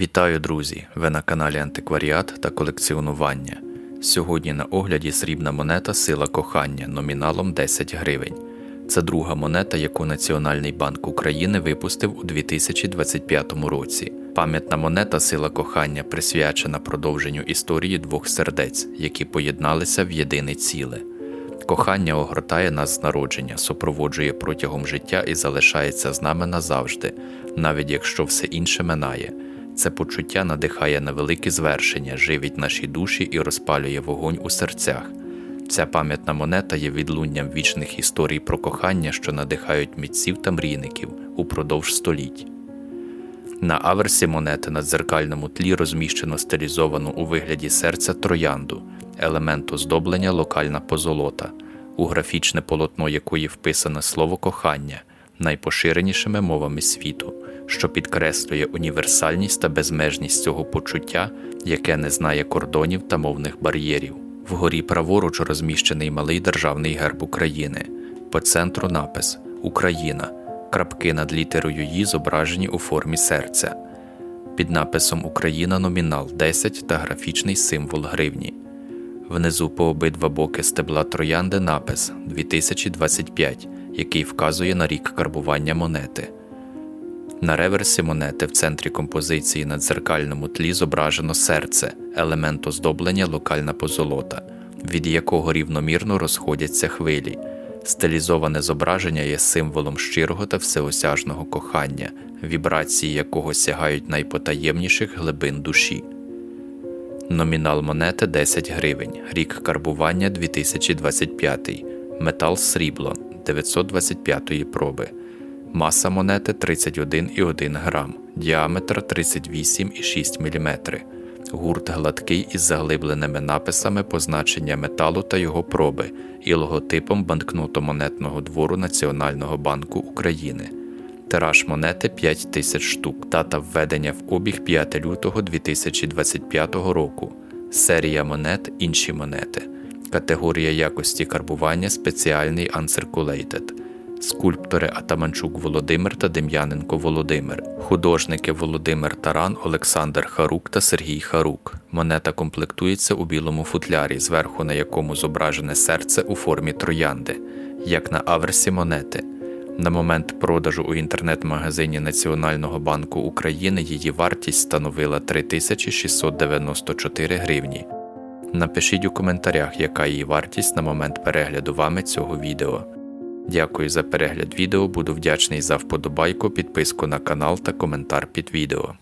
Вітаю, друзі! Ви на каналі Антикваріат та колекціонування. Сьогодні на огляді срібна монета Сила кохання номіналом 10 гривень. Це друга монета, яку Національний банк України випустив у 2025 році. Пам'ятна монета Сила кохання присвячена продовженню історії двох сердець, які поєдналися в єдине ціле. Кохання огортає нас з народження, супроводжує протягом життя і залишається з нами назавжди, навіть якщо все інше минає. Це почуття надихає на великі звершення, живить наші душі і розпалює вогонь у серцях. Ця пам'ятна монета є відлунням вічних історій про кохання, що надихають митців та мрійників упродовж століть. На аверсі монети на дзеркальному тлі розміщено стилізовану у вигляді серця троянду, елемент оздоблення локальна позолота, у графічне полотно якої вписане слово кохання найпоширенішими мовами світу, що підкреслює універсальність та безмежність цього почуття, яке не знає кордонів та мовних бар'єрів. Вгорі праворуч розміщений малий державний герб України, по центру напис Україна. Крапки над літерою «Ї» зображені у формі серця. Під написом Україна номінал 10 та графічний символ гривні. Внизу по обидва боки стебла троянди напис 2025, який вказує на рік карбування монети. На реверсі монети в центрі композиції на дзеркальному тлі зображено серце, елемент оздоблення локальна позолота, від якого рівномірно розходяться хвилі. Стилізоване зображення є символом щирого та всеосяжного кохання, вібрації якого сягають найпотаємніших глибин душі. Номінал монети 10 гривень, рік карбування 2025, метал срібло 925 проби, маса монети 31,1 грам, діаметр 38,6 мм, гурт гладкий із заглибленими написами позначення металу та його проби і логотипом банкнотно-монетного двору Національного банку України. Тираж монети 5 тисяч штук. Дата введення в обіг 5 лютого 2025 року. Серія монет інші монети. Категорія якості карбування спеціальний Uncirculated. Скульптори Атаманчук Володимир та Дем'яненко Володимир, художники Володимир Таран, Олександр Харук та Сергій Харук. Монета комплектується у білому футлярі, зверху на якому зображене серце у формі троянди, як на аверсі монети. На момент продажу у інтернет-магазині Національного банку України її вартість становила 3694 гривні. Напишіть у коментарях, яка її вартість на момент перегляду вами цього відео. Дякую за перегляд відео, буду вдячний за вподобайку, підписку на канал та коментар під відео.